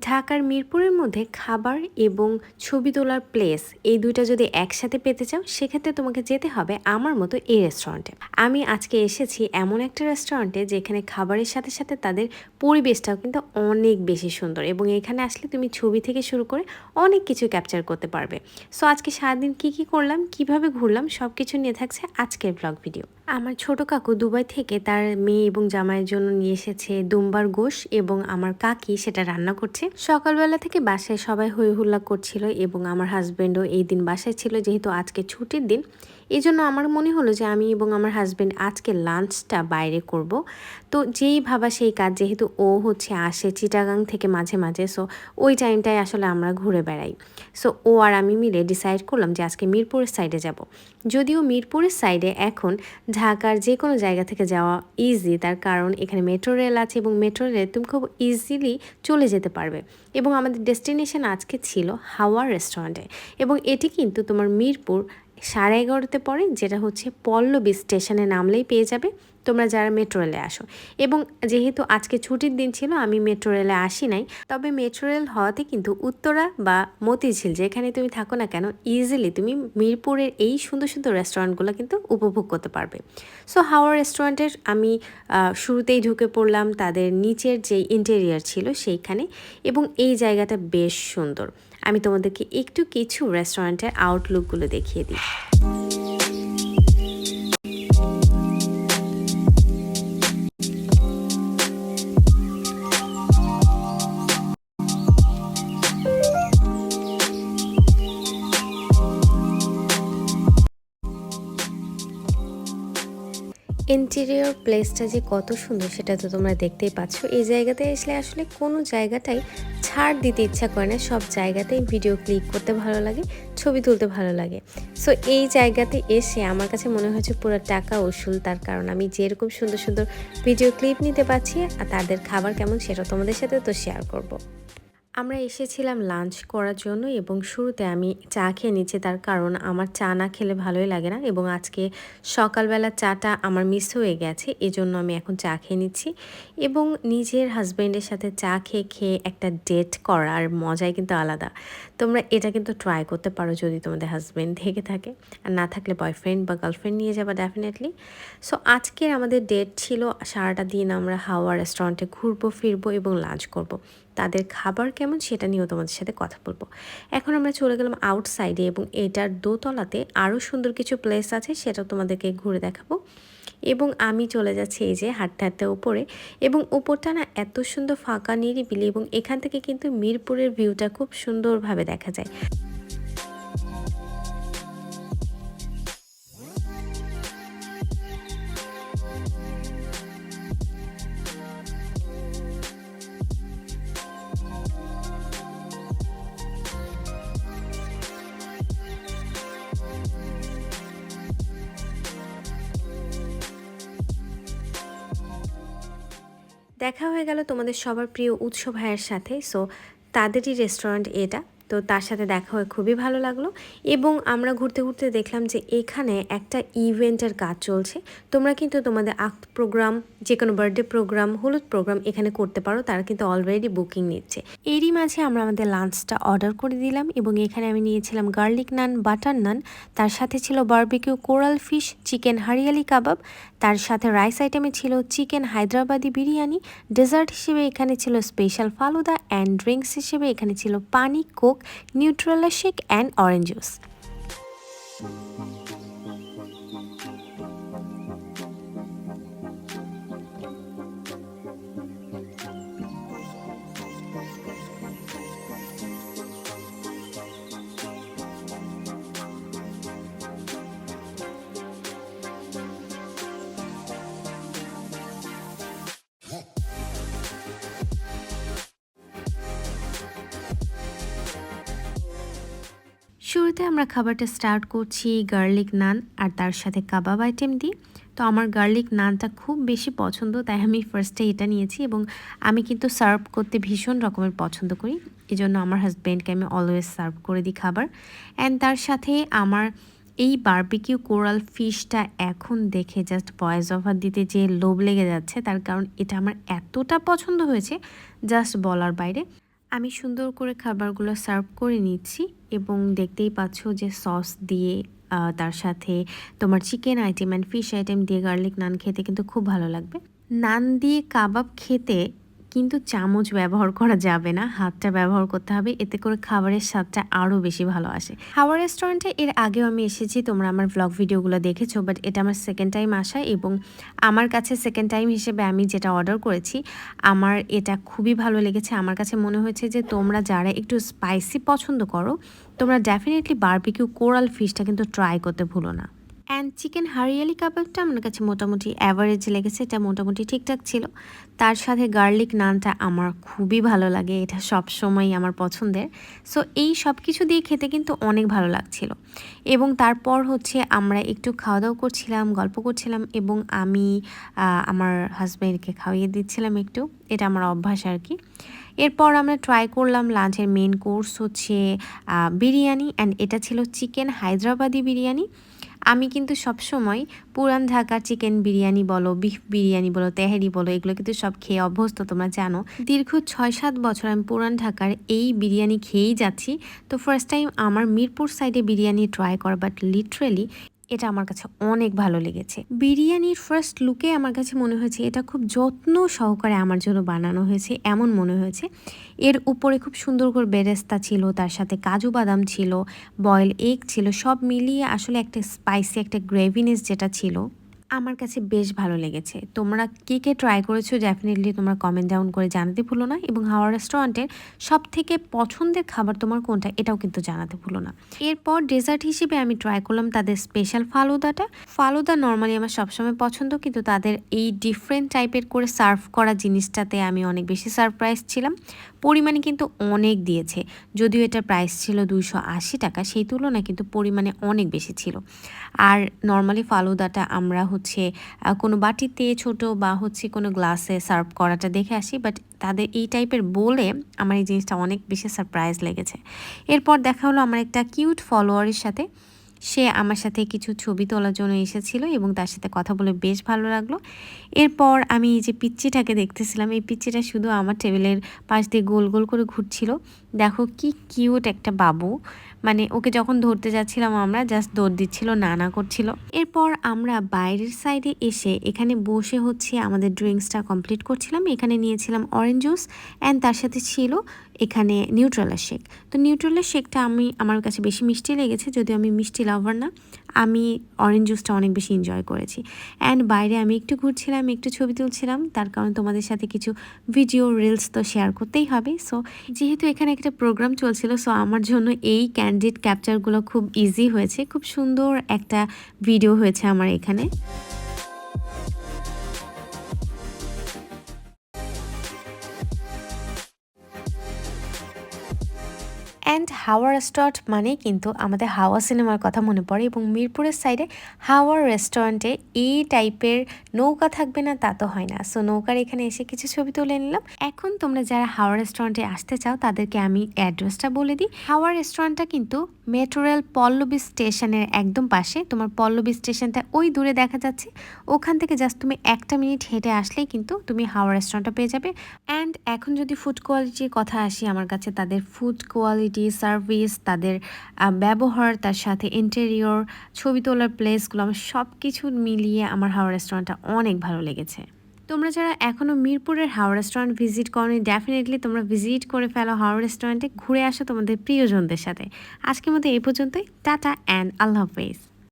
ঢাকার মিরপুরের মধ্যে খাবার এবং ছবি তোলার প্লেস এই দুইটা যদি একসাথে পেতে চাও, সেক্ষেত্রে তোমাকে যেতে হবে আমার মতো এই রেস্টুরেন্টে আমি আজকে এসেছি এমন একটা রেস্টুরেন্টে যেখানে খাবারের সাথে সাথে তাদের পরিবেশটাও কিন্তু অনেক বেশি সুন্দর এবং এখানে আসলে তুমি ছবি থেকে শুরু করে অনেক কিছু ক্যাপচার করতে পারবে। সো আজকে সারাদিন কি কি করলাম, কীভাবে ঘুরলাম সব কিছু নিয়ে থাকছে আজকের ব্লগ ভিডিও আমার ছোট কাকু দুবাই থেকে তার মেয়ে এবং জামাইয়ের জন্য নিয়ে এসেছে দুম্বার গোশ এবং আমার কাকি সেটা রান্না করছে। সকালবেলা থেকে বাসায় সবাই হই হুল্লা করছিল এবং আমার হাজব্যান্ডও এই দিন বাসায় ছিল যেহেতু আজকে ছুটির দিন। এই জন্য আমার মনে হলো যে আমি এবং আমার হাজব্যান্ড আজকে লাঞ্চটা বাইরে করব। তো যেই ভাবা সেই কাজ, যেহেতু ও হচ্ছে আসে চিটাগাং থেকে মাঝে মাঝে সো ওই টাইমটায় আসলে আমরা ঘুরে বেড়াই। সো ও আর আমি মিলে ডিসাইড করলাম যে আজকে মিরপুরের সাইডে যাব। যদিও মিরপুরের সাইডে এখন ঢাকার যে কোনো জায়গা থেকে যাওয়া ইজি তার কারণ এখানে মেট্রো রেল আছে এবং মেট্রো রেল তুমি খুব ইজিলি চলে যেতে পারবে। এবং আমাদের ডেস্টিনেশন আজকে ছিল হাওয়া রেস্টুরেন্টে এবং এটি কিন্তু তোমার মিরপুর সাড়ে এগারোতে পড়ে, যেটা হচ্ছে পল্লবী স্টেশনে নামলেই পেয়ে যাবে। তোমরা যারা মেট্রো রেলে আসো। এবং যেহেতু আজকে ছুটির দিন ছিল, আমি মেট্রো রেলে আসি নাই, তবে মেট্রো রেল হওয়াতে কিন্তু উত্তরা বা মতিঝিল, যেখানে তুমি থাকো না কেন ইজিলি তুমি মিরপুরের এই সুন্দর সুন্দর রেস্টুরেন্টগুলো কিন্তু উপভোগ করতে পারবে। সো হাওয়া রেস্টুরেন্টের আমি শুরুতেই ঢুকে পড়লাম, তাদের নিচের যে ইন্টেরিয়ার ছিল সেইখানে। এবং এই জায়গাটা বেশ সুন্দর। আমি তোমাদেরকে একটু কিছু রেস্টুরেন্টের আউটলুকগুলো দেখিয়ে দিই। ইন্টেরিয়র প্লেসটা যে কত সুন্দর সেটা তো তোমরা দেখতেই পাচ্ছ। এই জায়গাতে আসলে আসলে কোনো জায়গাটাই ছাড় দিতে ইচ্ছা করে না। সব জায়গাতেই ভিডিও ক্লিক করতে ভালো লাগে, ছবি তুলতে ভালো লাগে। সো এই জায়গাতে এসে আমার কাছে মনে হয়েছে পুরো টাকা উসুল। তার কারণ আমি যেরকম সুন্দর সুন্দর ভিডিও ক্লিপ নিতে পারছি আর তাদের খাবার কেমন সেটা তোমাদের সাথে তো শেয়ার করব। আমরা এসেছিলাম লাঞ্চ করার জন্য এবং শুরুতে আমি চা খেয়ে নিচ্ছি তার কারণ আমার চা না খেলে ভালোই লাগে না এবং আজকে সকালবেলা চাটা আমার মিস হয়ে গেছে, এজন্য আমি এখন চা খেয়ে নিচ্ছি। এবং নিজের হাজব্যান্ডের সাথে চা খেয়ে খেয়ে একটা ডেট করার মজাই কিন্তু আলাদা। তোমরা এটা কিন্তু ট্রাই করতে পারো যদি তোমাদের হাজব্যান্ড থেকে থাকে। আর না থাকলে বয়ফ্রেন্ড বা গার্লফ্রেন্ড নিয়ে যাবা ডেফিনেটলি সো আজকের আমাদের ডেট ছিল সারাটা দিন আমরা হাওয়া রেস্টুরেন্টে ঘুরবো, ফিরবো এবং লাঞ্চ করব। তাদের খাবার কেমন সেটা নিয়েও তোমাদের সাথে কথা বলব। এখন আমরা চলে গেলাম আউটসাইডে এবং এটার দোতলাতে আরও সুন্দর কিছু প্লেস আছে, সেটাও তোমাদেরকে ঘুরে দেখাবো। এবং আমি চলে যাচ্ছি এই যে হাঁটতে হাঁটতে ওপরে এবং উপরটা না এত সুন্দর ফাঁকা নিরিবিলি এবং এখান থেকে কিন্তু মিরপুরের ভিউটা খুব সুন্দরভাবে দেখা যায়। দেখা হয়ে গেল তোমাদের সবার প্রিয় উৎসব ভাইয়ের সাথে। সো তাদেরই রেস্টুরেন্ট এটা। তো তার সাথে দেখা হয়ে খুবই ভালো লাগল। এবং আমরা ঘুরতে ঘুরতে দেখলাম যে এখানে একটা ইভেন্টের কাজ চলছে। তোমরা কিন্তু তোমাদের আক প্রোগ্রাম যে কোনো বার্থডে প্রোগ্রাম হলুদ প্রোগ্রাম এখানে করতে পারো। তারা কিন্তু অলরেডি বুকিং নিচ্ছে। এরই মাঝে আমরা আমাদের লাঞ্চটা অর্ডার করে দিলাম এবং এখানে আমি নিয়েছিলাম গার্লিক নান বাটার নান তার সাথে ছিল barbecue coral fish chicken hariyali kabab তার সাথে রাইস আইটেমে ছিল চিকেন হায়দ্রাবাদি বিরিয়ানি। ডেজার্ট হিসেবে এখানে ছিল স্পেশাল ফালুদা অ্যান্ড ড্রিঙ্কস হিসেবে এখানে ছিল পানি coke Nutrela shake and orange juice শুরুতে আমরা খাবারটা স্টার্ট করছি গার্লিক নান আর তার সাথে কাবাব আইটেম দিই তো আমার গার্লিক নানটা খুব বেশি পছন্দ, তাই আমি ফার্স্টে এটা নিয়েছি এবং আমি কিন্তু সার্ভ করতে ভীষণ রকমের পছন্দ করি। এই জন্য আমার হাজব্যান্ডকে আমি অলওয়েজ সার্ভ করে দিই খাবার। অ্যান্ড তার সাথে আমার এই বার্বিকিউ কোরাল ফিশটা এখন দেখে জাস্ট ভয়েস অফার দিতে যে লোভ লেগে যাচ্ছে, তার কারণ এটা আমার এতটা পছন্দ হয়েছে জাস্ট বলার বাইরে। আমি সুন্দর করে খাবারগুলো সার্ভ করে নিচ্ছি। এবং দেখতেই পাচ্ছ যে সস দিয়ে তার সাথে তোমার chicken item and fish item দিয়ে গার্লিক নান খেতে কিন্তু খুব ভালো লাগবে। নান দিয়ে কাবাব খেতে কিন্তু চামচ ব্যবহার করা যাবে না। হাতটা ব্যবহার করতে হবে। এতে করে খাবারের স্বাদটা আরও বেশি ভালো আসে। হাওয়া রেস্টুরেন্টে এর আগেও আমি এসেছি। তোমরা আমার ব্লগ ভিডিওগুলো দেখেছ বাট এটা আমার সেকেন্ড টাইম আসা এবং আমার কাছে সেকেন্ড টাইম হিসেবে আমি যেটা অর্ডার করেছি, আমার এটা খুবই ভালো লেগেছে। আমার কাছে মনে হয়েছে যে তোমরা যারা একটু স্পাইসি পছন্দ করো, তোমরা ডেফিনেটলি বারবিকিউ কোরাল ফিশটা কিন্তু ট্রাই করতে ভুলো না। অ্যান্ড চিকেন হারিয়ালি কাবাবটা আমার কাছে মোটামুটি অ্যাভারেজ লেগেছে, এটা মোটামুটি ঠিকঠাক ছিল। তার সাথে গার্লিক নানটা আমার খুবই ভালো লাগে, এটা সব সময় আমার পছন্দের। সো এই সব কিছু দিয়ে খেতে কিন্তু অনেক ভালো লাগছিল। এবং তারপর হচ্ছে আমরা একটু খাওয়া দাওয়া করছিলাম, গল্প করছিলাম এবং আমি আমার হাজব্যান্ডকে খাওয়িয়ে দিচ্ছিলাম একটু। এটা আমার অভ্যাস আর কি। এরপর আমরা ট্রাই করলাম লাঞ্চের মেন কোর্স হচ্ছে বিরিয়ানি। অ্যান্ড এটা ছিল চিকেন হায়দ্রাবাদি বিরিয়ানি। আমি কিন্তু সবসময় পুরান ঢাকার চিকেন বিরিয়ানি বলো, বিফ বিরিয়ানি বলো, তেহারি বলো, এগুলো কিন্তু সব খেয়ে অভ্যস্ত, তোমরা জানো। দীর্ঘ ছয় সাত বছর আমি পুরান ঢাকার এই বিরিয়ানি খেয়েই যাচ্ছি। তো ফার্স্ট টাইম আমার মিরপুর সাইডে বিরিয়ানি ট্রাই করা বাট লিটারেলি এটা আমার কাছে অনেক ভালো লেগেছে। বিরিয়ানির ফার্স্ট লুকে আমার কাছে মনে হয়েছে এটা খুব যত্ন সহকারে আমার জন্য বানানো হয়েছে, এমন মনে হয়েছে। এর উপরে খুব সুন্দর করে বেরেস্তা ছিল, তার সাথে কাজু বাদাম ছিল বয়েল এগ ছিল, সব মিলিয়ে আসলে একটা স্পাইসি একটা গ্রেভিনেস যেটা ছিল। আমার কাছে বেশ ভালো লেগেছে। তোমরা কে কে ট্রাই করেছ ডেফিনেটলি তোমরা কমেন্ট ডাউন করে জানাতে ভুলো না এবং হাওয়া রেস্টুরেন্টের সব থেকে পছন্দের খাবার তোমার কোনটা এটাও কিন্তু জানাতে ভুলো না। এরপর ডেজার্ট হিসেবে আমি ট্রাই করলাম তাদের স্পেশাল ফালুদাটা। ফালুদা নর্মালি আমার সবসময় পছন্দ কিন্তু তাদের এই ডিফারেন্ট টাইপের করে সার্ভ করা জিনিসটাতে আমি অনেক বেশি সারপ্রাইজ ছিলাম। পরিমাণে কিন্তু অনেক দিয়েছে। যদিও এটা প্রাইস ছিল দুইশো আশি টাকা, সেই তুলনায় কিন্তু পরিমাণে অনেক বেশি ছিল। আর নর্মালি ফালুদাটা আমরা হচ্ছে কোনো বাটিতে ছোট বা হচ্ছে কোনো গ্লাসে সার্ভ করাটা দেখে আসি বাট তাদের এই টাইপের বলে আমার এই জিনিসটা অনেক বেশি সারপ্রাইজ লেগেছে। এরপর দেখা হলো আমার একটা কিউট ফলোয়ারের সাথে। সে আমার সাথে কিছু ছবি তোলার জন্য এসেছিল এবং তার সাথে কথা বলে বেশ ভালো লাগল। এরপর আমি এই যে পিচ্চিটাকে দেখতেছিলাম, এই পিচ্চিটা শুধু আমার টেবিলের পাশ দিয়ে গোল গোল করে ঘুরছিল। দেখো কি কিউট একটা বাবু। মানে ওকে যখন ধরতে যাচ্ছিলাম আমরা জাস্ট দৌড় দিচ্ছিল নানা করছিল। এরপর আমরা বাইরের সাইডে এসে এখানে বসে হচ্ছে আমাদের ড্রিঙ্কসটা কমপ্লিট করছিলাম। এখানে নিয়েছিলাম অরেঞ্জ জুস অ্যান্ড তার সাথে ছিল এখানে নিউট্রেলা শেক তো নিউট্রেলা শেকটা আমি, আমার কাছে বেশি মিষ্টি লেগেছে, যদিও আমি মিষ্টি লাভার না, আমি অরেঞ্জ জুসটা অনেক বেশি এনজয় করেছি। অ্যান্ড বাইরে আমি একটু ঘুরছিলাম, একটু ছবি তুলছিলাম, তার কারণ তোমাদের সাথে কিছু ভিডিও রিলস তো শেয়ার করতেই হবে। সো যেহেতু এখানে একটা প্রোগ্রাম চলছিল সো আমার জন্য এই ক্যান্ডিড ক্যাপচারগুলো খুব ইজি হয়েছে। খুব সুন্দর একটা ভিডিও হয়েছে আমার এখানে। অ্যান্ড হাওয়া রেস্টুরেন্ট মানে কিন্তু আমাদের হাওয়া সিনেমার কথা মনে পড়ে এবং মিরপুরের সাইডে হাওয়ার রেস্টুরেন্টে এই টাইপের নৌকা থাকবে না, তা তো হয় না। সো নৌকার এখানে এসে কিছু ছবি তুলে নিলাম। এখন তোমরা যারা হাওয়া রেস্টুরেন্টে আসতে চাও, তাদেরকে আমি অ্যাড্রেসটা বলে দিই। হাওয়া রেস্টুরেন্টটা কিন্তু মেট্রো রেল পল্লবী স্টেশনের একদম পাশে। তোমার পল্লবী স্টেশনটা ওই দূরে দেখা যাচ্ছে। ওখান থেকে জাস্ট তুমি একটা মিনিট হেঁটে আসলেই কিন্তু তুমি হাওয়া রেস্টুরেন্টটা পেয়ে যাবে। অ্যান্ড এখন যদি ফুড কোয়ালিটির কথা আসি আমার কাছে, তাদের ফুড কোয়ালিটি সার্ভিস তাদের ব্যবহার, তার সাথে ইন্টেরিয়র ছবি তোলার প্লেসগুলো আমার সব কিছু মিলিয়ে আমার হাওয়া রেস্টুরেন্টটা অনেক ভালো লেগেছে। তোমরা যারা এখনও মিরপুরের হাওড়া রেস্টুরেন্ট ভিজিট করনি ডেফিনেটলি তোমরা ভিজিট করে ফেলো হাওড়া রেস্টুরেন্টে ঘুরে আসো তোমাদের প্রিয়জনদের সাথে। আজকের মতো এই পর্যন্তই। টাটা অ্যান্ড আল্লাহ হাফেজ।